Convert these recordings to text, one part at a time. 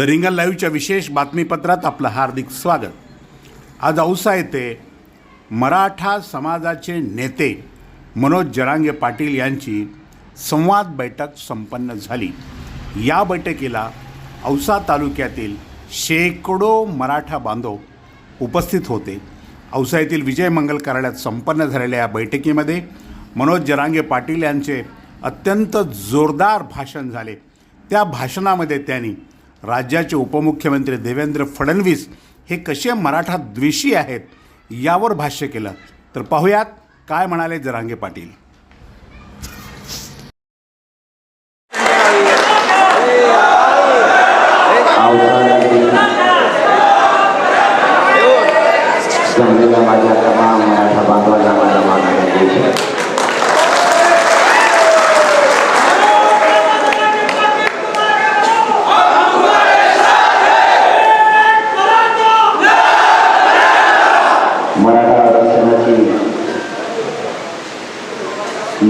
The रिंगल लाईव्हच्या विशेष बातमीपत्रात आपलं हार्दिक स्वागत. आज औसा येथे मराठा समाजाचे नेते मनोज जरांगे पाटील यांची संवाद बैठक संपन्न झाली. या बैठकीला औसा तालुक्यातील शेकडो मराठा बांधव उपस्थित होते. औसा येथील विजय मंगल कार्यालयात संपन्न झालेल्या या बैठकीमध्ये मनोज जरांगे पाटील यांचे अत्यंत जोरदार भाषण झाले. त्या भाषणामध्ये त्यांनी राज्याचे उपमुख्यमंत्री देवेंद्र फडणवीस हे कसे मराठा द्वेषी आहेत यावर भाष्य केलं. तर पाहूयात काय म्हणाले जरांगे पाटील. माझ्या तमाम मराठा बांधवांना माझा मानाचा देश मराठा आरक्षणाची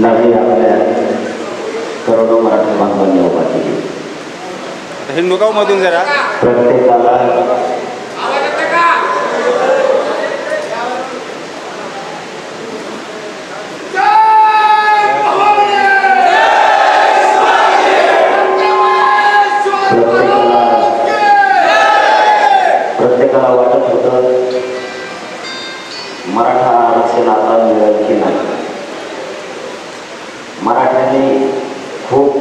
लढाई आपल्या करोडो मराठा बांधवांनी उभा केली हिंदुगाव मधून जरा प्रत्येकाला प्रत्येकाला प्रत्येकाला वाटत होतं मराठा आरक्षण आता मिळेल की नाही मराठ्यांनी खूप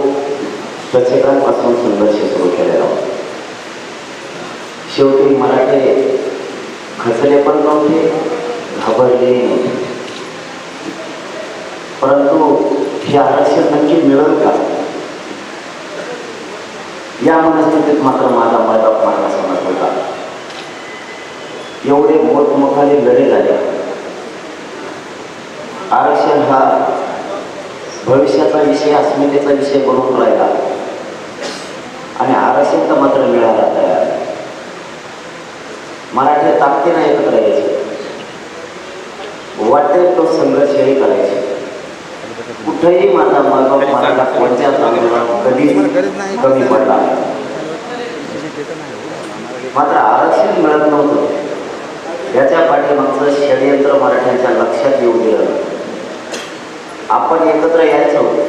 दशकांपासून संघर्ष सुरू केलेला होता शेवटी मराठे खचले पण नव्हते घाबरले नव्हते. परंतु हे आरक्षण नक्की मिळेल का? या मनस्थितीत मात्र माझा मैदाप मारला समज होता. एवढे मोठमोठाले लढे झाले. आरक्षण हा भविष्याचा विषय अस्मितेचा विषय बनून राहिला. आणि आरक्षण तर मात्र मिळाला तयार. मराठी ताकदीनं एकत्र यायचे. वाटेल तो संघर्षही करायचे. कुठेही माझा मागं मराठा कोणत्याच आंदोलनात कधीच कमी पडला. नाही. मात्र आरक्षण मिळत नव्हतं. याच्या पाठीमागचं षडयंत्र मराठ्यांच्या लक्षात येऊ दिलं. आपण एकत्र यायचो.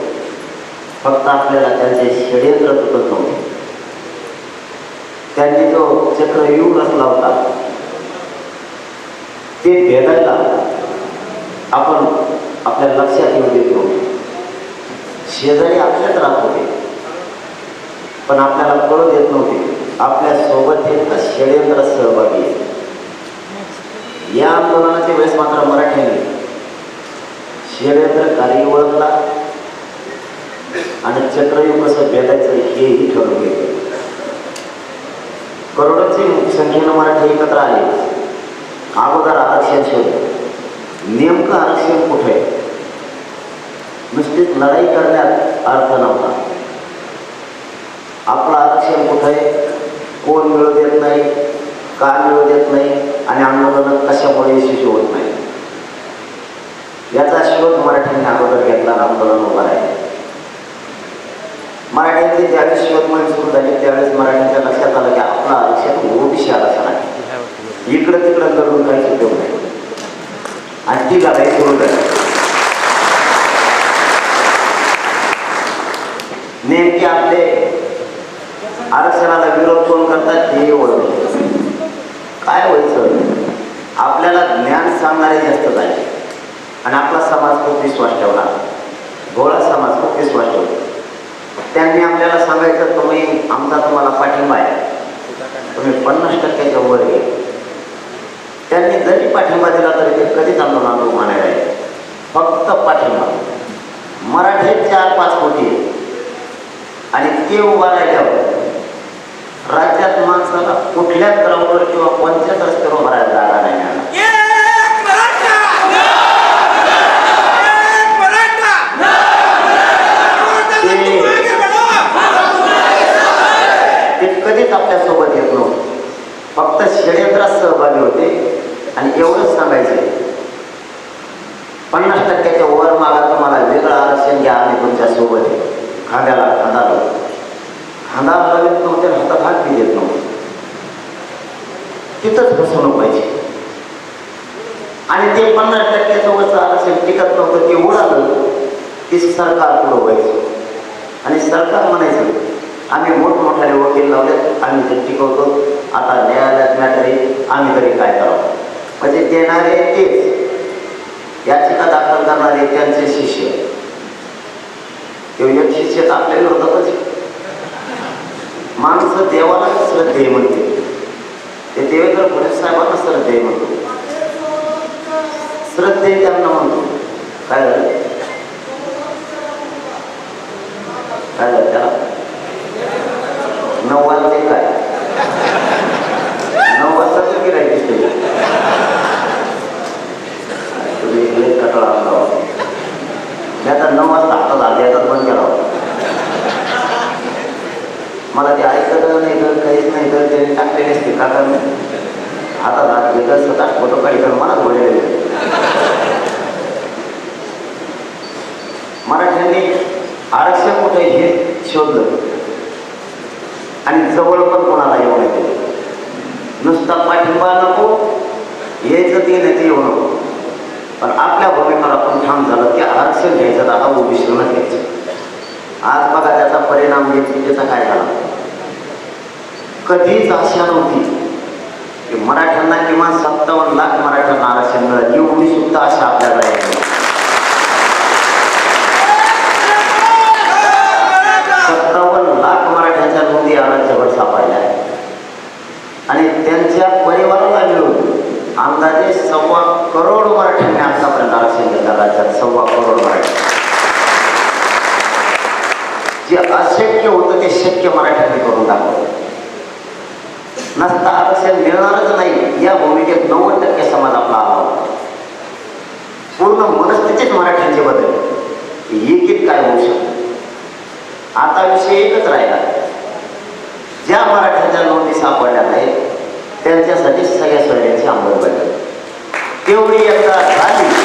फक्त आपल्याला त्यांचे षडयंत्र तुटत नव्हते. त्यांनी जो चक्रव्यूह रचला होता ते भेदायला आपण आपल्या लक्षात येऊ देतो. शेजारी आपल्यात राहत होते पण आपल्याला कळू देत नव्हते. आपल्यासोबत हे षडयंत्र सहभागी आहे. या आंदोलनाच्या वेळेस मात्र मराठ्यांनी षडयंत्र कार्य ओळखला आणि चक्रयुग कसं भेदायचं हेही ठरवून घेतलं करोडोची संख्येनं मराठी एकत्र आले. अगोदर आरक्षण शोध नेमकं आरक्षण कुठे? आहे नुसतीच लढाई करण्यात अर्थ नव्हता. आपलं आरक्षण कुठे? आहे कोण मिळू देत नाही? का मिळू देत नाही? आणि आंदोलन कशामुळे यशस्वी होत नाही? याचा शोध मराठ्यांनी अगोदर घेतला आंदोलन उभा राहिले. मराठ्यांची ज्यावेळेस शोध सुरू झाली त्यावेळेस मराठ्यांच्या लक्षात आलं की आपलं आरक्षण ओबीसी आरक्षण आहे. इकडं तिकडं करून काही उपयोग नाही. आणि ती लढाई सुरू झाली. नेमके आपले आरक्षणाला विरोध कोण करतात हे ओळख काय व्हायचं? आपल्याला ज्ञान सांगणारे जास्त झाले. आणि आपला समाज खूप विश्वास ठेवला. भोळा समाज खूप विश्वास ठेवला. त्यांनी आपल्याला सांगायचं तुम्ही आमचा तुम्हाला पाठिंबा आहे. तुम्ही पन्नास टक्क्याच्या वर घे त्यांनी जरी पाठिंबा दिला तरी ते कधीच आंदोलनाला उभा नाही. राहिले फक्त पाठिंबा. मराठी चार पाच कोटी आणि ते उभा राहिल्यावर राज्यात माणसाला कुठल्याच ग्राउंडवर किंवा पंचायत रस्त्यावर उभा राहायला जागा नाही मिळाला एक मराठा एक मराठा ते मागे बढ़ो ते कधीच आपल्यासोबत येत नव्हतं फक्त षडयंत्रात सहभागी होते आणि एवढंच सांगायचं पन्नास टक्क्याच्या वर मागा तुम्हाला वेगळं आरक्षण घ्या आम्ही तुमच्यासोबत खांद्याला खांदा लावतो खांदा लावित नव्हते आणि हातात हात बी देत नव्हते. तिथंच फसवणूक पाहिजे आणि ते पन्नास टक्क्याचं आरक्षण टिकत नव्हतं ते उडालं की सरकार पुढं व्हायचं. आणि सरकार म्हणायचं आम्ही मोठमोठ्याने वकील लावलेत आम्ही ते टिकवतो. आता न्याय आम्ही तरी काय करावं? म्हणजे देणारे तेच. याचिका दाखल करणारे त्यांचे शिष्य. एक शिष्य तर आपल्या विरोधातच माणसं देवाला श्रद्धेय म्हणते. ते देवेंद्र फडणवीस साहेबांना श्रद्धेय म्हणतो. श्रद्धेय त्यांना म्हणतो. काय झालं? काय झालं त्याला? नऊ वाजले काय? वाजता दिसते तुम्ही लई कटाळा आणला मी आता नऊ वाजता हातात आले आता बंद केला मला ते ऐकत नाही तर काहीच नाही तर त्यांनी टाकले नसते का हातात हात घेतलं स्वतः फोटो तर मलाच बोलले मराठ्यांनी आरक्षण कुठे हे शोधलं? आणि जवळ पण कोणाला येऊ नये? नुसता पाठिंबा नको यायचं ते नाही ते येऊ नको पण आपल्या भूमिकेवर आपण ठाम झालं की आरक्षण घ्यायचं दादा आता ओबीसीला घ्यायचं. आज बघा त्याचा परिणाम त्याचा काय झाला. कधीच आशा नव्हती की मराठ्यांना किमान सत्तावन्न लाख मराठ्यांना आरक्षण मिळेल. एवढी सुद्धा आशा आपल्याला आहे सत्तावन्न लाख मराठ्यांच्या नोंदी राज्यभर सापडल्या आहेत आणि त्यांच्या परिवाराला मिळून अंदाजे सव्वा करोड मराठ्यांनी आतापर्यंत आरक्षण घेतलं राज्यात सव्वा करोड मराठी जे अशक्य होतं ते शक्य मराठ्यांनी करून दाखवलं. नसता आरक्षण मिळणारच नाही या भूमिकेत नव्वद टक्के समाज आपला आला होता पूर्ण मनस्थितीच मराठ्यांचे बदल. एकीत काय होऊ शकतं? आता विषय एकच राहिला. ज्या मराठ्यांच्या नोंदी सापडल्या नाहीत त्यांच्यासाठी सगळ्या सोयऱ्यांची अंमलबजावणी. तेवढी एकदा झाली.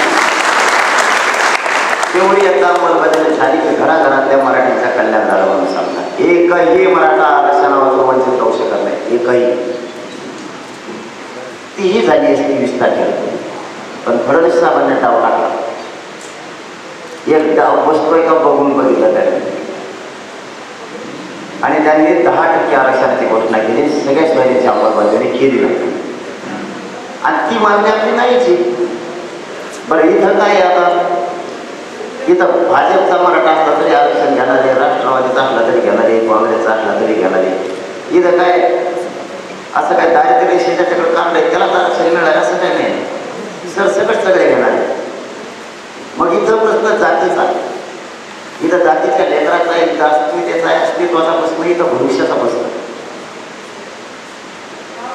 तेवढी एकदा अंमलबजावणी झाली की घराघरातल्या मराठीचा कल्याण झालं म्हणून सांगतात. एकही मराठा आरक्षणावर वंचित राहू शकत नाही. एकही. तीही झाली असती वीस तारखेला. पण फडणवीस साहेबांनी डाव टाकला. एक डाव बसतोय का बघून बघितलं त्याने आणि त्यांनी दहा टक्के आरक्षणाची घोषणा केली. सगळ्याच महिन्याची अंमलबजावणी केली नाही. आणि ती मान्य आपली नाहीची बरं इथं काय आता? इथं भाजपचा मराठा असला तरी आरक्षण घेणारे राष्ट्रवादीचा असला तरी घेणारे काँग्रेसचा असला तरी घेणारे इथं काय असं काय दारिद्र्य शेजाच्याकडे तिकडे आहे त्याला तर आरक्षण मिळालं असं काय नाही. सर सगळं सगळे घेणारे मग इथं प्रश्न जातीचा. इथं जातीच्या लेकराचा एक अस्मितेचा आहे अस्तित्वाचा प्रश्न इथं भविष्याचा प्रश्न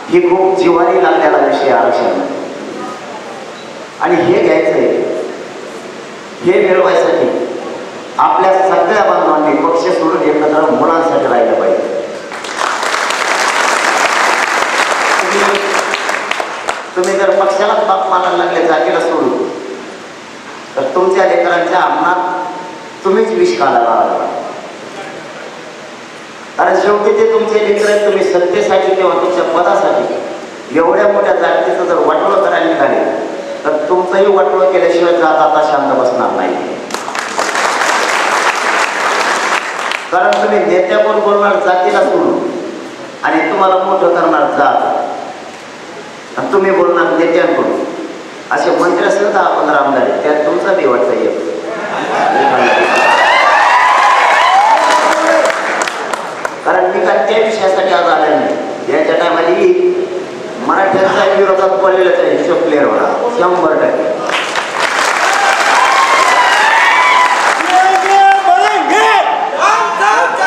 ही खूप जिवारी लागलेला विषय आरक्षण आणि हे घ्यायचं आहे हे मिळवायसाठी आपल्या सगळ्या बांधवांनी पक्ष सोडून एकत्र मुलांसाठी राहिलं पाहिजे. तुम्ही- तुम्ही जर पक्षाला पाप मानायला लागले जातीला सोडून तर तुमच्या लेकरांच्या अंगणात तुम्हीच विष घालायला लागला कारण शेवटी ते तुमचे लेकर आहेत तुम्ही सत्तेसाठी किंवा तुमच्या पदासाठी एवढ्या मोठ्या जातीचं जर वाटोळं करायला निघाले तर तुमचंही वाटोळं केल्याशिवाय जात आता शांत बसणार नाही. कारण तुम्ही नेत्याकडून बोलणार जातीला सोडून. आणि तुम्हाला मोठं करणार जात. तुम्ही बोलणार नेत्यांकडून. असे मंत्री असेल तर आपण आमदार त्यात तुमचा बी वाटतं येत कारण मी का त्या विषयासाठी आज आलेलं नाही. याच्या टायमाला मराठ्यांचा विरोधात पडलेलाच आहे हिशोब क्लिअर होणार. शंभर टक्के.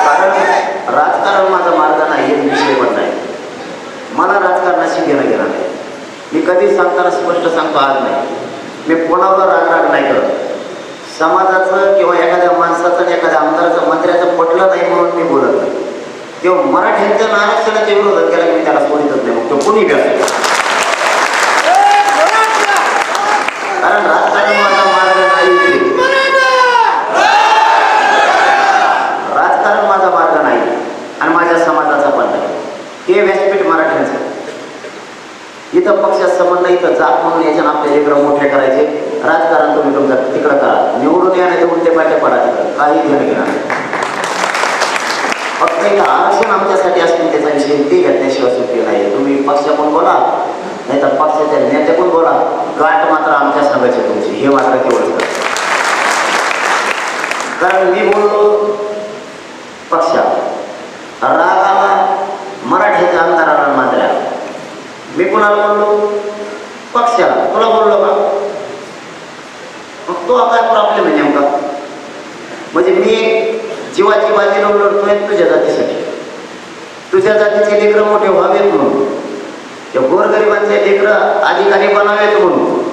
कारण राजकारण माझा मार्ग नाही एक विषय पण नाही. मला राजकारणाशी घेणं घेणार नाही मी कधीच सांगताना स्पष्ट सांगतो आज नाही. मी कोणावर राग राग नाही करत. समाजाचं किंवा एखाद्या माणसाचं एखाद्या आमदाराचं मंत्र्याचं पटलं नाही म्हणून मी बोलत नाही. किंवा मराठ्यांच्या आरक्षणाच्या विरोधात केला की मी त्याला सोडितच नाही. मग तो कोणी घ्या असेल. कारण राजकारण माझा मार्ग नाही राजकारण माझा मार्ग नाही आणि माझ्या समाजाचा पण नाही हे व्यासपीठ मराठ्यांचं इथं पक्षात संबंध इथं जात म्हणून याच्यानं आपले लेकरं मोठे करायचे. राजकारण तुम्ही तुमचं तिकडं करा. निवडून या नाही तर उलटे पाटे पडा तिकडं. काही घेणं घेणार नाही. फक्त एक आरक्षण आमच्यासाठी असतील त्याचा विषय ते घेतल्याशिवाय सुट्टी नाही. तुम्ही पक्षाकडून बोला? नाही तर पक्षाच्या पण बोला? गाठ मात्र आमच्या संघाची तुमची. हे मात्र तेवढंच कारण मी बोललो पक्षात रागाला मराठीच्या आमदाराला मांजऱ्या. मी कुणाला बोललो पक्षाला तुला बोललो का? मग तो काय प्रॉब्लेम आहे नेमका. म्हणजे मी जीवाची बाजी लावून लढतोय तुझ्या जातीसाठी. तुझ्या जातीचे लेकरं मोठे व्हावेत म्हणून. त्या गोरगरिबांचे लेकरं अधिकारी बनावेत म्हणून.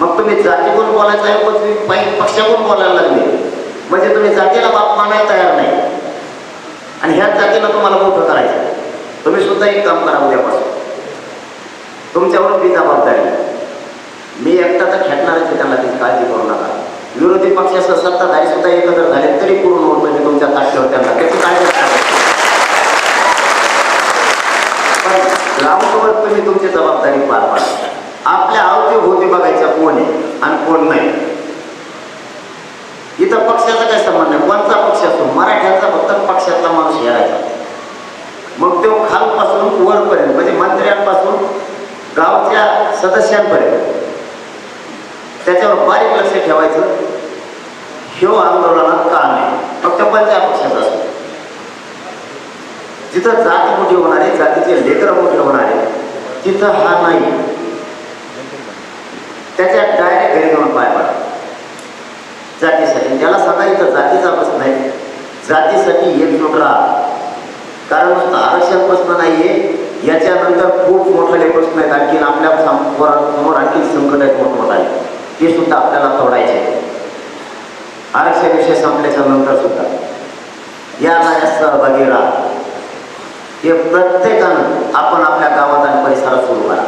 मग तुम्ही जाती कोण बोलायचं आहे? पण तुम्ही पै- पक्षाकडून बोलायला लागले? म्हणजे तुम्ही जातीला बाप मानायला तयार नाही. आणि ह्याच जातीला तुम्हाला मोठं करायचं आहे. तुम्ही सुद्धा एक काम करा उद्यापासून. तुमच्यावर ती जबाबदारी. आहे. मी एकटा तर खेळणारच आहे त्यांना ती काळजी करू नका. विरोधी पक्षासह सत्ताधारी सुद्धा एकत्र झाले तरी पूर्ण होत नाही तुमच्या ताट्यावर त्यांना. त्याची काळजी नका पण ग्रामसोबत तुम्ही तुमची जबाबदारी पार पाडा. आपल्या अवतीभोवती बघायच्या कोण आहे आणि कोण नाही. इथं पक्षाचा काय संबंध नाही कोणता पक्ष असो मराठ्यांचा फक्त पक्षातला माणूस हेरायचा मग तो खालपासून वरपर्यंत म्हणजे मंत्र्यांपासून गावच्या सदस्यांपर्यंत त्याच्यावर बारीक लक्ष ठेवायचं. ह्यो आंदोलनात काम आहे. फक्त पंचायत पक्षाचा असतो. जिथं जात मोठी होणार आहे जातीचे लेकरं मोठे होणार आहे तिथं हा नाही. त्याच्या डायरेक्ट घरी जाऊन पाय पडा. जातीसाठी. त्याला सांगा इथं जातीचा प्रश्न आहे जातीसाठी एकजूट राहा. कारण आरक्षण प्रश्न नाहीये. याच्यानंतर खूप मोठाले प्रश्न आहेत. आणखी आपल्यासमोर आणखी संकट आहेत मोठमोठाले ते सुद्धा आपल्याला तोडायचे आरक्षण विषय संपल्याच्या नंतर सुद्धा. या कार्यात सहभागी राहा. हे प्रत्येकानं आपण आपल्या गावात आणि परिसरात सुरू करा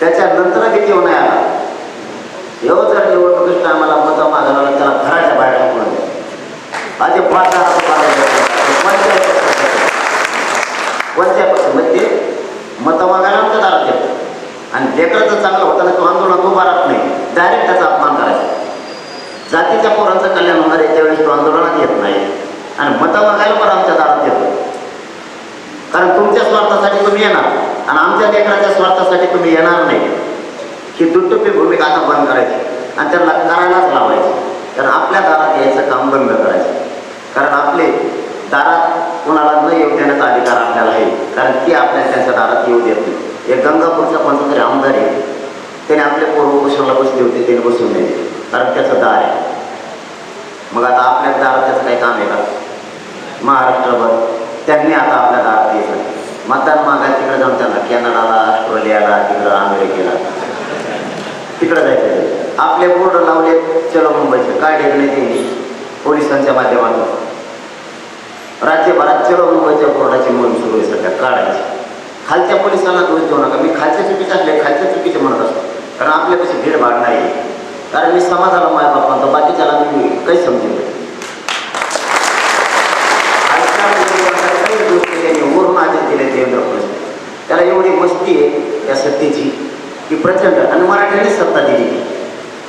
त्याच्यानंतर किती नाही आला एवढं जर निवडणुकीच्या टायमाला मतं मागायला त्याला घराच्या बाहेर टाकून द्या आधी पाच कोणत्या पक्ष म्हणजे मतं मागायला आमच्या दारात येतो आणि लेकराचं चांगलं होतं ना तो आंदोलनात उभा राहत नाही डायरेक्ट त्याचा अपमान करायचा जातीच्या पोरांचं कल्याण होणार आहे त्यावेळेस तो आंदोलनात येत नाही आणि मतं मागायला पण आमच्या दारात येतो कारण तुमच्या स्वार्थासाठी तुम्ही येणार आणि आमच्या लेकराच्या स्वार्थासाठी तुम्ही येणार नाही ही दुटप्पी भूमिका आता बंद करायची आणि त्यांना करायलाच लावायची कारण आपल्या दारात यायचं काम बंद करायचं कारण आपले दारात कोणाला न येऊ देण्याचा अधिकार आपल्याला आहे कारण ती आपल्या त्यांच्या दारात येऊ देत नाही एक गंगापूरचा कोणता तरी आमदार आहे त्याने आपल्या पूर्व कुशलला बसले होते त्याने बसून नाही दिले. कारण त्याचं दार आहे मग आता आपल्या काम आहे का महाराष्ट्रभर. त्यांनी आता आपल्याला आत यायचं मतदार मागायला तिकडे जाऊन त्यांना कॅनडाला ऑस्ट्रेलियाला तिकडं अमेरिकेला. तिकडं जायचं आपले बोर्ड लावले चलो मुंबईचे. काय डेगणे त्यांनी पोलिसांच्या माध्यमातून. राज्यभरात चलो मुंबईच्या बोर्डाची मोहीम सुरू आहे सध्या. काढायची. खालच्या पोलिसांना दोष देऊ नका. मी खालच्या चुकीचे असले खालच्या चुकीचे म्हणत असतो. कारण आपल्यापाशी भीडभाड नाही कारण मी समाजाला माय बापांचा बाकीच्याला मी काही समजेल खालच्या मुलींना काही दोष केले नाही, वरून आदेश दिले देवेंद्र फडणवीस त्याला एवढी मस्ती आहे या सत्तेची की प्रचंड. आणि मराठ्यांनी सत्ता दिली.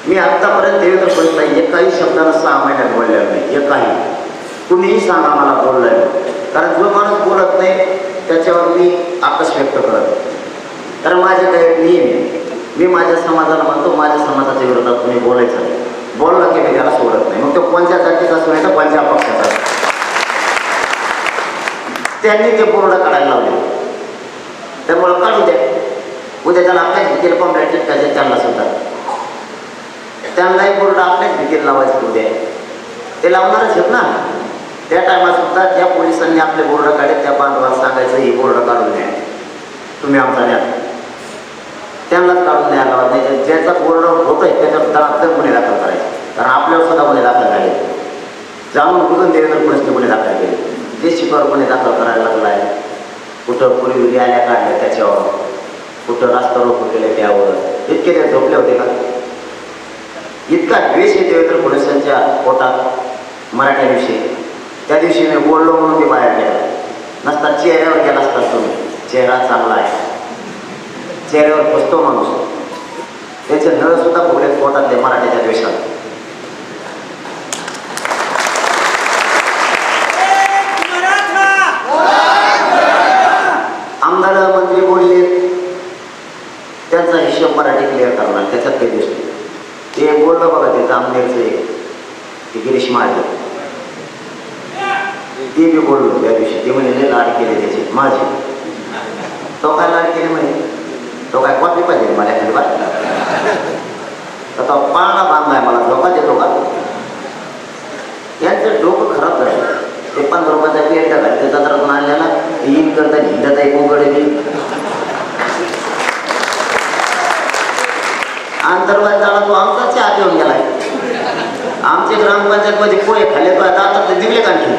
मी आत्तापर्यंत देवेंद्र फडणवीसला एकाही शब्दानं सहा महिन्यात बोललेलं नाही. एकाही. कुणीही सांगा मला बोललाय. कारण जो माणूस बोलत नाही त्याच्यावर मी आकर्ष व्यक्त करत कारण माझे काही नियम आहे. मी माझ्या समाजाला म्हणतो माझ्या समाजाच्या विरोधात तुम्ही बोलायचं नाही. बोलला की मी त्याला सोडत नाही. मग तो कोणत्या जातीचा असू नाही तर कोणत्या पक्षाचा त्यांनी ते बोर्ड काढायला लावले. त्यामुळं काढू द्या उद्या त्याला आपल्याच भीतीला कॉम्प्लेट चिटकायचे त्यांना सुद्धा त्यांनाही बोर्ड आपल्याच भीतीला लावायचे उद्या ते लावणारच आहेत ना त्या टायमात सुद्धा त्या पोलिसांनी आपले बोर्ड काढले त्या बांधवाला सांगायचं ही बोर्ड काढून द्या तुम्ही आमचा द्या त्यांनाच काढून द्यायला लावा नाही ज्याचा बोर्ड होतोय त्याच्यावर दाखल गुन्हे दाखल करायचे कारण आपल्यावर सुद्धा गुन्हे दाखल झाले जाणून बुजून देवेंद्र फडणवीसने गुन्हे दाखल केले जे शिकावर गुन्हे दाखल करायला लागला आहे कुठं पूर्वी आल्या काढल्या त्याच्यावर? कुठं रास्ता रोखू केले त्यावर? इतके ते झोपले होते का? इतका द्वेष आहे देवेंद्र फडणवीसांच्या पोटात मराठ्याविषयी त्या दिवशी मी बोललो म्हणून ते बाहेर गेला. नसता चेहऱ्यावर गेला असता तुम्ही. चेहरा चांगला आहे. चेहऱ्यावर बसतो माणूस. त्याचे नळ सुद्धा फुगले पोटातले मराठ्याच्या द्वेषात एक मराठा आमदार मंत्री बोलले त्यांचा हिशोब मराठी क्लिअर करणार. त्याच्यात काही दिसतो ते बोललं बघा ते जामनेरचं एक. ते गिरीश महाजन. ते बी बोललो त्या दिवशी. ते म्हणे लय लाड केले त्याचे. माझे. तो काय लाड केले म्हणे? तो काय कॉपी पाहिजे मला खाली बा तर पाळणा बांधलाय मला धोका देतो का? यांचं डोकं खराब झालं. ते पंधरा रुपयाचा पेंट घाल त्याचा तर आणलेला येईल करता हिंडत आहे कोकडे अंतर्गत झाला तो आमचाच चहा पिऊन गेलाय. आमचे ग्रामपंचायत मध्ये पोहे खाल्ले तो आता ते दिले का आणखी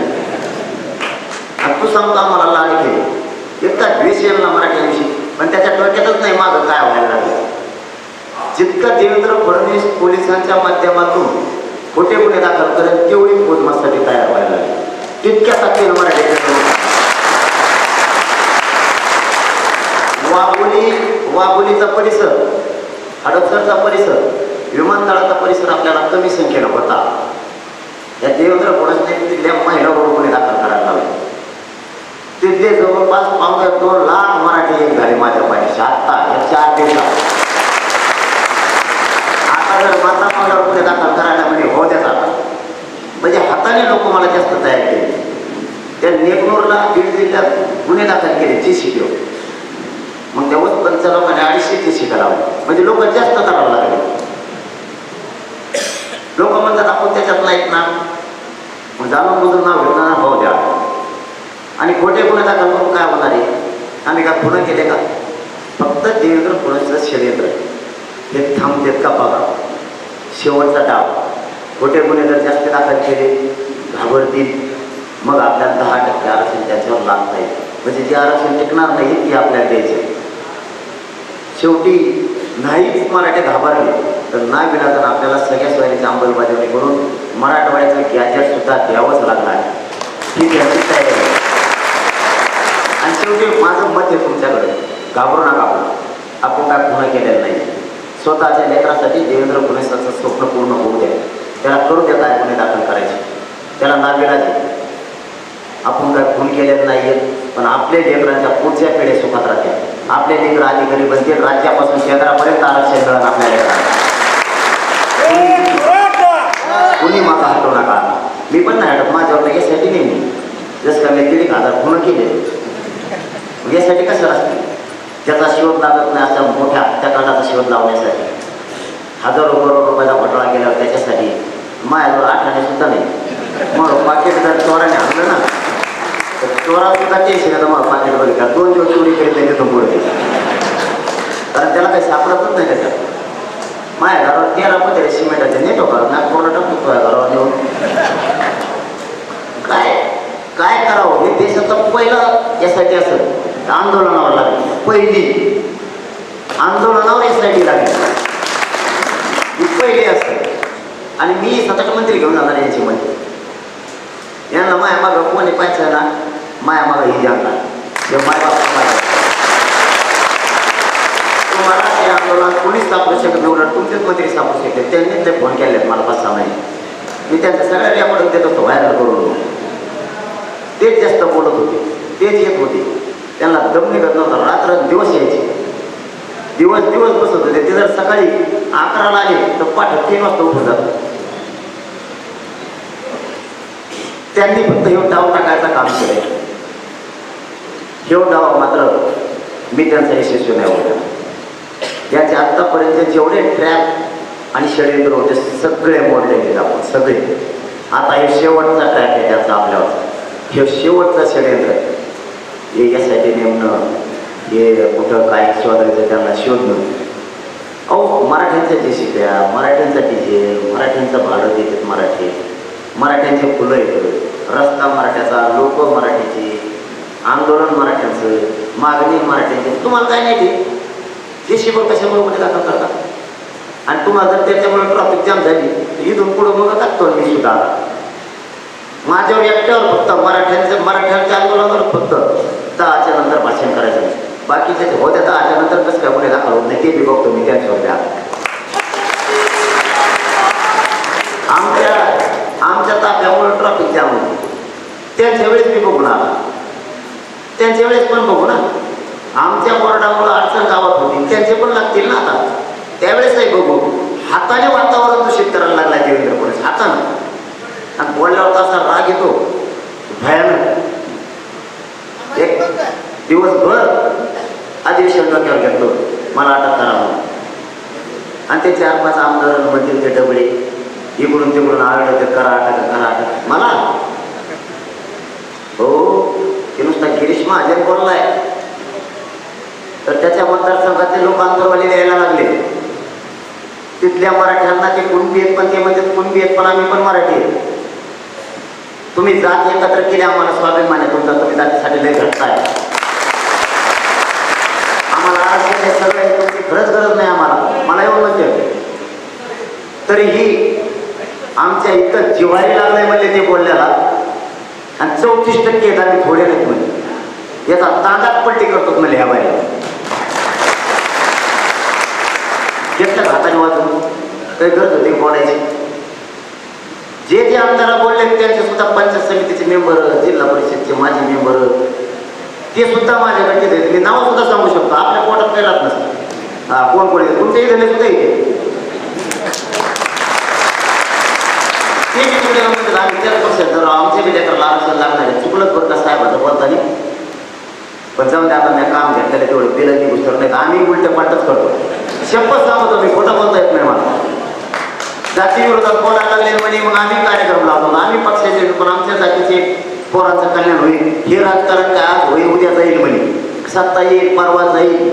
तू सांगतो आम्हाला लाड केले इतका द्वेष येईल ना मराठ्यांविषयी पण त्याच्या डोक्यातच नाही मागं काय व्हायला लागलं. जितकं देवेंद्र फडणवीस पोलिसांच्या माध्यमातून खोटे गुन्हे दाखल करेल तेवढी मोजमासाठी तयार व्हायला लागली. तितक्या ताकदीनं मराठी वाघोली वाघोलीचा परिसर. हडपसरचा परिसर विमानतळाचा परिसर आपल्याला कमी संख्येनं होता. या देवेंद्र फडणवीस तिथल्या महिलावर गुन्हे दाखल करायला लावले. तिथले जवळपास पावणे दोन लाख मराठी एक झाले माझ्या पाठीशी. आत्ता या चार दिवसात आता जर माता मंडळ गुन्हे दाखल करायला म्हणजे हो द्या म्हणजे हाताने लोक मला जास्त तयार केले. त्या नेकनूरला बीड जिल्ह्यात गुन्हे दाखल केले जी सी मग तेव्हाच पंच लोकांनी करावं म्हणजे लोक जास्त करावं लागले. लोक म्हणतात आपण त्याच्यात नाहीत ना. मग जाणून बुजून नाव घेऊन हो द्या. आणि खोटे गुन्हे दाखल करून काय होणार आहे? आम्ही का पुढं केले का? फक्त देवेंद्र फडणवीसचं षडयंत्र हे थांबतेत का बघा? शेवटचा डाव. खोटे गुन्हे जर जास्त दाखल केले घाबरतील. मग आपल्याला दहा टक्के आरक्षण त्याच्यावर लागता येईल म्हणजे जे आरक्षण टिकणार नाही ते आपल्याला द्यायचं शेवटी नाहीच मराठी घाबरले तर नाही विनाजन आपल्याला सगळ्या सोयीची अंमलबजावणी करून मराठवाड्याचं गॅजेट सुद्धा द्यावंच लागणार. आहे ही त्याची तयारी आहे. आणि शेवटी माझं मत आहे तुमच्याकडे घाबरू नका आपण. आपण काय पूर्ण केलेलं नाही. स्वतःच्या लेकरासाठी देवेंद्र फडणवीसाचं स्वप्न पूर्ण होऊ द्या त्याला करू द्या काय गुन्हे दाखल करायचे. त्याला नाविला दे. आपण काय खून केलेलं नाही पण आपल्या लेकरांच्या पुढच्या पिढ्या सुखात राहतील. आपले लेकर अधिकारी बनतील राज्यापासून शहरापर्यंत आरक्षण मिळत आपल्याला कुणी माझा हटवू नका. मी पण नाही हटत. माझ्यावर यासाठी नाही मी. जसं का मी दीड हजार पूर्ण केले. यासाठी कसं असते त्याचा शोध लागत नाही अशा मोठ्या हत्याकांडाचा शोध लावण्यासाठी. हजारो करोड रुपयाचा घोटाळा केल्यावर त्याच्यासाठी. माझ्याजवळ आठाने सुद्धा नाही. मग पाकिट जर चोराने आणलं ना चोरा सुद्धा टेन्शन येतं मला पाकिट बघितलं का दोन दिवस चोरी करीत नाही तिथून पुढे कारण त्याला काही सापडतच नाही त्याच्यात. माझ्या घरावर तेरा पत्रे सिमेंटाचे नेतो करत नागपूरला टाकतो तुझ्या घरावर येऊन काय काय करावं? हे देशाचं पहिलं यासाठी असेल. तर आंदोलनावर लागली. पहिली. आंदोलनावर यासाठी लागली. पहिली असेल. आणि मी सतत मंत्री घेऊन जाणार यांची मंत्री यांना माझ्या मागं कोणी पाहिजे ना माया मागं ही जाणार माय बाप तुम्हाला ते आंदोलन कोणीच स्थापू शकत नव्हतं तुमचेच मंत्री स्थापू शकते त्यांनीच ते फोन केले मला पाच सहा महिने. मी त्यांच्या सगळ्या रेकॉर्ड देत होतो व्हायरल करून. तेच जास्त बोलत होते. तेच येत होते त्यांना दम निघत नव्हता. रात्र दिवस यायचे. दिवस दिवस बसत होते. ते जर सकाळी अकराला आले तर पाठ तीन वाजता उठून जात त्यांनी फक्त हे डाव टाकायचं काम केलं हे डावा मात्र मी त्यांचा यशस्वी नाही होता याचे आत्तापर्यंत जेवढे ट्रॅप आणि षडयंत्र होते सगळे मोडले गेले आपण सगळे. आता हे शेवटचा ट्रॅप आहे त्याचा आपल्यावर. हे शेवटचा षडयंत्र आहे. हे यासाठी नेमणं हे कुठं काय शोधायचं त्यांना शोधणं. अहो मराठ्यांच्या जे शिकल्या मराठ्यांसाठी जे मराठ्यांचं भाडं देतात मराठी. मराठ्यांचे फुलं येतं रस्ता मराठ्याचा लोक मराठीची. आंदोलन मराठ्यांचं मागणी मराठ्यांची. तुम्हाला काय नाही ते जे कशामुळे मध्ये दाखल करतात आणि तुम्हाला जर त्याच्यामुळे ट्रॉफिक जाम झाली तर इथून पुढं मग टाकतो मी सुद्धा. माझ्यावर एकट्यावर फक्त मराठ्यांचं मराठ्यांच्या आंदोलनावर फक्त दहाच्या नंतर भाषण करायचं बाकीचे होत्या दहाच्या नंतर नंतर कसं काय पुढे दाखल होत नाही ते बी बघतो मी त्यांच्यावर द्या. आमच्या आमच्या ताफ्यामुळे ट्रॉफिक जाम होती. त्यांच्या वेळेस मी बघणार त्यांच्या वेळेस पण बघू ना. आमच्या बोर्डामुळे अडचण गावात होती. त्यांचे पण लागतील ना आता. त्यावेळेस नाही बघू. हाताने वातावरण दूषित करायला लागला देवेंद्र फडणवीस. हातानं. आणि बोलल्यावर असा राग येतो. भयानक. एक दिवसभर अधिवेशन डोक्यावर घेतलो. मला अटक करावं आणि ते चार पाच आमदार मधील ते डबळे इकडून तिकडून आळलं ते करा अटक करा अटक मला? हो. ते नुसता गिरीश महाजन बोललाय तर त्याच्या मतदारसंघातले लोक आंतरवाली द्यायला लागले. तिथल्या मराठ्यांना ते कुणबी आहेत पण ते म्हणजे कुणबी आहेत पण आम्ही पण मराठी आहेत तुम्ही जात एकत्र केली आम्हाला स्वाभिमान आहे तुमचा तुम्ही जातीसाठी लय घडताय आम्हाला आरक्षण हे सगळं आहे, तुमची खरंच गरज नाही आम्हाला. मला एवढं म्हणजे तरीही आमच्या इतकं जिवारी लागलंय म्हणजे ते बोलल्याला आणि चौतीस टक्के येतात आम्ही थोडे नाहीत म्हणजे याचा तांदात पलटी करतो म्हणजे ह्या बाहेर घेतलं हाताने वाजून काही गरज होती बोलायची? जे जे आमदारा बोलले त्यांचे सुद्धा पंचायत समितीचे मेंबर जिल्हा परिषदचे माजी मेंबर ते सुद्धा माझ्याकडे आहेत. मी नाव सुद्धा सांगू शकतो. आपल्या पोटात काही राहत नसतं. हा कोण कोण येते तुमच्या इथे. सुद्धा येते ते मी तुला म्हणतो आम्ही त्याच आमच्या बी लेकराला आरक्षण लागणार आहे चुकलंच बरं का साहेबाचं बोलताना पण जाऊन द्या आता मी काम घेतलेलं तेवढं बिलं निघू शकत नाही. आम्ही उलट पालटच करतो. शपथ सांगतो मी खोटं बोलता येत नाही मला. जाती विरोधात बोलायला लागले म्हणे मग आम्ही कार्यक्रम लावतो. आम्ही पक्षाचे पण आमच्या जातीचे पोरांचं कल्याण होईल. हे राजकारण काय आज होईल उद्या जाईल म्हणे. सत्ता येईल परवा जाईल.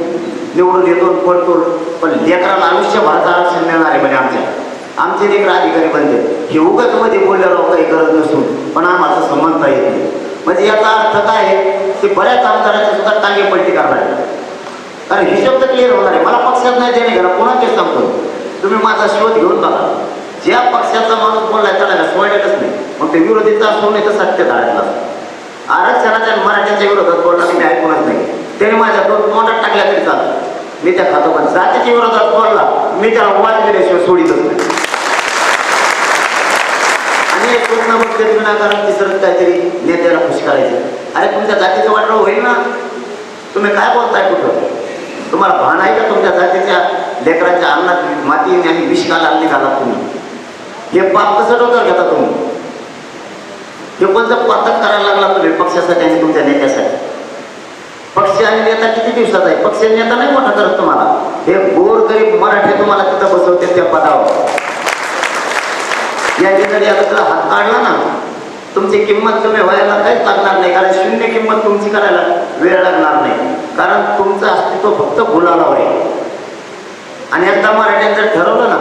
निवडून येतो पडतो. पण लेकराला आयुष्यभराचं आरक्षण मिळणार आहे म्हणे आमच्या. आमचे लेकर अधिकारी बनते हे उगाच मध्ये बोलल्यावर काही गरज नसून. पण आम्हाला समानता येत नाही. म्हणजे याचा अर्थ काय आहे? की बऱ्याच आमदारांचे सुद्धा टांगे पलटी करणार. कारण हिशोब तर क्लिअर होणार आहे. मला पक्षात नाही देणे घरा पुन्हा तेच सांगतो तुम्ही माझा शोध घेऊन बघा. ज्या पक्षाचा माणूस बोललाय त्याला का नाही. मग ते विरोधीचा असो नाही तर सत्य धाडला आरक्षणाच्या मराठ्यांच्या विरोधात बोलला मी ऐकूनच नाही. त्याने माझ्या दोन तोंडात टाकल्या तरी चालतं. मी त्या खातो पण जातीच्या विरोधात बोलला. मी त्याला वाजलेल्याशिवाय सोडीतच नाही. आणि एक प्रश्न बघते विनाकारण तिसरं काहीतरी नेत्याला खुश करायचं. अरे तुमच्या जातीचं वाटलं होईल ना? तुम्ही काय बोलताय कुठं? तुम्हाला भान आहे का तुमच्या जातीच्या लेकरांच्या अन्नात माती आणि विष का लागली घाला तुम्ही? हे पाप कसं डोक्यावर घेता तुम्ही? हे कोणतं पातक करायला लागला तुम्ही पक्षासाठी आणि तुमच्या नेत्यासाठी? पक्ष आणि नेता किती दिवसात आहे? पक्ष नेता नाही मोठा करत तुम्हाला. हे गोर गरीब मराठी तुम्हाला तिथं बसवते त्या पदावर. या ठिकाणी आता तुला हात काढला ना तुमची किंमत कमी व्हायला काहीच लागणार नाही कारण शून्य किंमत तुमची करायला वेळ लागणार नाही. कारण तुमचं अस्तित्व फक्त गुलालावर आहे. आणि एकदा मराठ्यांचं ठरवलं ना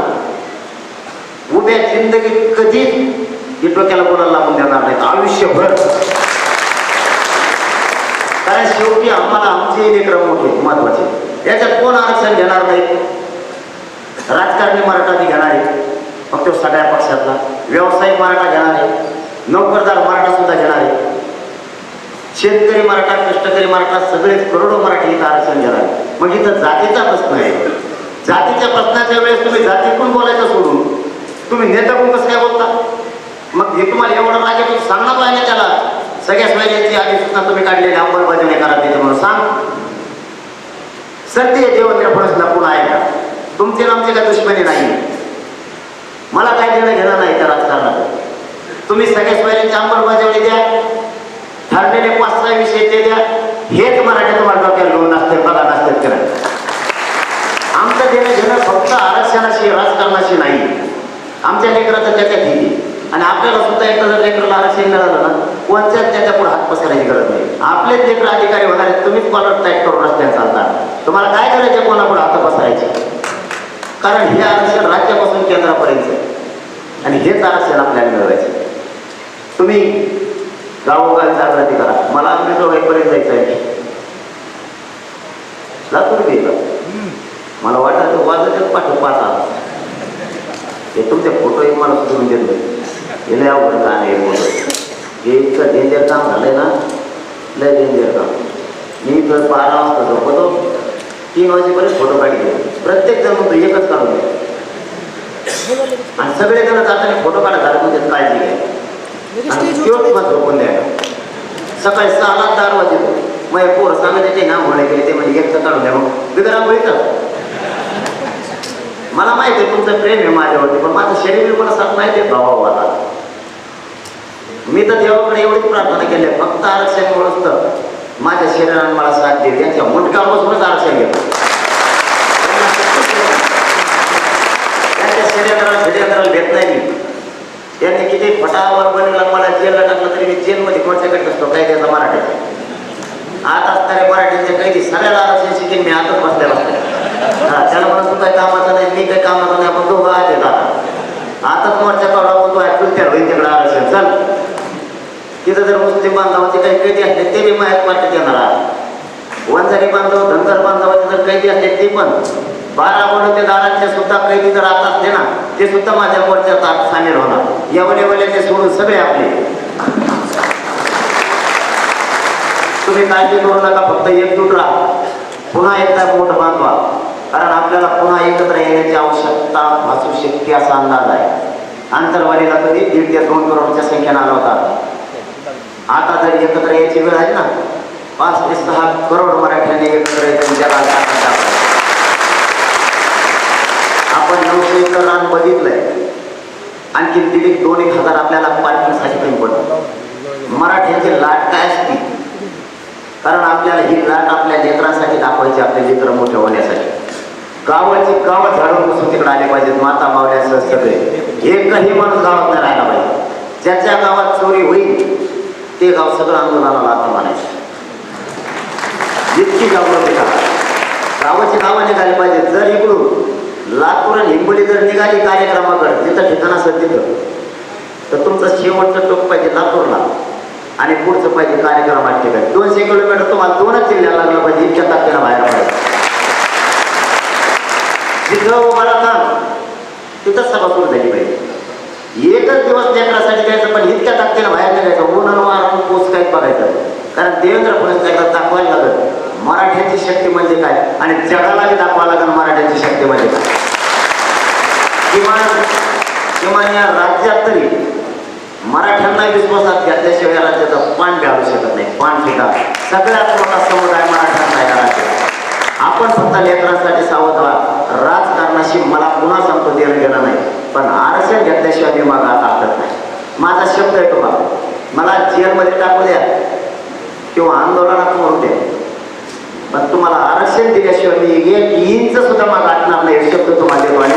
उभ्या जिंदगीत कधीच हे डोक्याला गुलाल लागून देणार नाही. आयुष्यभर. कारण शेवटी आम्हाला आमचे लेकरं मोठे महत्त्वाचे याच्यात कोण आरक्षण घेणार नाही? राजकारणी मराठा घेणार आहे. फक्त सगळ्या पक्षातला. व्यावसायिक मराठा घेणार आहे. नोकरदार मराठा सुद्धा घेणार आहे. शेतकरी मराठा कष्टकरी मराठा सगळेच करोडो मराठी इथं आरक्षण घेणार आहे. मग इथं जातीचा प्रश्न आहे. जातीच्या प्रश्नाच्या वेळेस तुम्ही जातीतून बोलायचं सोडून तुम्ही नेत्याकडून कसं काय बोलता? मग हे तुम्हाला एवढं राग येतो सांगणार पाहिजे त्याला. सगळ्या स्वयंची अधिसूचना तुम्ही काढलेली अंमलबजावणी करा ते म्हणून सांग. सत्य देवेंद्र फडणवीसला पुन्हा आहे का? तुमचे आमचे काय दुश्मनी नाही. मला काय देणं घेणं नाही त्या राजकारणात. तुम्ही सगळ्या स्वयंची अंमलबजावणी द्या. ठरलेले पाच सहा विषय ते द्या. हेच मराठी तुम्हाला डोक्याला लोन नसते बघा नसते करा. आमचं देणं घेणं फक्त आरक्षणाशी राजकारणाशी नाही. आमच्या लेकराचं त्याच्यात ठीक आणि आपल्याला सुद्धा एकदा लेकरला आरक्षण मिळालं ना कोणत्याच त्याच्या पुढे हात पसरायची गरज नाही. आपलेच लेकर अधिकारी होणार आहेत तुम्हीच कॉलर टाईट करून रस्त्यात चालता. तुम्हाला काय करायचं कोणापुढे हात पसरायचे कारण हे आरक्षण राज्यापासून केंद्रापर्यंत आहे. आणि हेच आरक्षण आपल्याला मिळवायचं तुम्ही गावोगावी जागृती करा. मला अंबेजोगाईपर्यंत जायचं आहे लातूर गेलं मला वाटायचं वाजतच पाठ पाच आला हे तुमचे फोटो मला सुधरून देत नाही. हे लय अवघड का नाही हे फोटो हे इतकं डेंजर काम झालंय ना लय डेंजर काम मी तर बारा वाजता झोपतो तीन वाजेपर्यंत फोटो काढले प्रत्येक जण म्हणतो एकच काढून द्या आणि सगळे जण जाताना फोटो काढा झालं म्हणजे काळजी घ्या आणि तेवढंच मग झोपून द्या सकाळी सहाला चार वाजे मग पोर सांगत त्याचे नाव म्हणले गेले ते म्हणजे एकचं काढून द्या मग बिगर आंघोळीचं मला माहिती आहे तुमचं प्रेम आहे माझ्यावरती पण माझं शरीर मला सांग माहिती आहे भावा मी तर देवाकडे एवढीच प्रार्थना केली आहे. फक्त आरक्षण तर. माझ्या शरीराने मला साथ देईल यांच्या मुंडकापासूनच आरक्षण घेतो. त्यांच्या शरीराला शरीराला भेट नाही मी. त्यांनी किती फटावर बनवला मला जेलला टाकलं तरी मी जेलमध्ये कोणत्याकडे नसतो काय त्याचा मराठीचा आता असणारे मराठीचे कैदी सगळ्याला आरक्षण शिकेन मी आतच बसल्या हा त्याला म्हणून तू काही कामाचा नाही मी काही कामाचा नाही आपण दोघं आज येत आता आताच मोर्चा काढला आपण तो ऐकून त्या होईल तिकडे आरक्षण. चल. तिथं जर मुस्लिम बांधवाचे काही कैदी असले ते मी माहीत पाठीत देणार आहे. वंजारी बांधव धनगर बांधवाचे जर कैदी असले ते पण. बारा बडोते दारांचे सुद्धा कैदी जर आता असले ना ते सुद्धा माझ्या मोर्चात आज सामील होणार. एवढे ते सोडून सगळे आपले. तुम्ही काळजी करू नका फक्त एकजूट राहा. पुन्हा एकदा मोठ बांधवा. कारण आपल्याला पुन्हा एकत्र येण्याची आवश्यकता भासू शकते असा अंदाज आहे. आंतरवालीला कधी दीड ते दोन करोडच्या संख्येनं आला होता. आता जर एकत्र यायची वेळ आहे ना पाच ते सहा करोड मराठ्यांनी एकत्र येऊन जगाला आपण नऊशे एकर रान बघितलंय. आणखी दिलीप दोन एक हजार आपल्याला पाठवण्यासाठी कमी पडत. मराठ्यांची लाट काय असते? कारण आपल्याला ही लाट आपल्या लेकरांसाठी दाखवायची आपले लेकर मोठे होण्यासाठी. गावाची गावं झाडून बसून तिकडे आले पाहिजेत माता मावल्यासह सगळे. एकही माणूस गावात नाही राहिला पाहिजे. ज्याच्या गावात चोरी होईल ते गाव सगळं आंदोलनाला आता म्हणायचं. इतकी जागृती करा गावाची नावं निघाली पाहिजे जर इकडून लातूर आणि हिंगोली जर निघाली कार्यक्रमाकडे जिथं ठिकाण असेल तिथं तर तुमचं शेवटचं टोक पाहिजे लातूरला आणि पुढचं पाहिजे कार्यक्रमात ठिकाणी. दोनशे किलोमीटर तुम्हाला दोनच जिल्ह्याला लागलं पाहिजे इतक्या ताकदीनं बाहेर पाहिजे जिथं उभा राहता तिथंच सभा सुरू झाली पाहिजे. एकच दिवस लेकरासाठी द्यायचं पण इतक्या ताकदीनं बाहेर निघायचं. ऊन आणि पोच काय बघायचं कारण देवेंद्र फडणवीस एकदा दाखवायला लागत मराठ्याची शक्ती म्हणजे काय? आणि जगालाही दाखवायला दाखवावं लागेल मराठ्याची शक्ती म्हणजे काय? किमान किमान या राज्यात तरी मराठ्यांना विश्वासात घेतल्याशिवाय या राज्याचा पान घालू शकत नाही. पान फिका सगळ्यात मोठा समुदाय मराठ्यांना या राज्यात. आपण फक्त लेकरांसाठी सावध व्हा. राजकारणाशी मला पुन्हा संपत्ती देणं नाही. पण आरस्य घेतल्याशिवाय मी मागा ताकत नाही. माझा शब्द आहे तुम्हाला. मला जेलमध्ये टाकू द्या किंवा आंदोलनात मरू द्या. पण तुम्हाला आरक्षण दिल्याशिवाय मी एक इंच सुद्धा मागा आटणार नाही शब्द तुम्हाला देतो आणि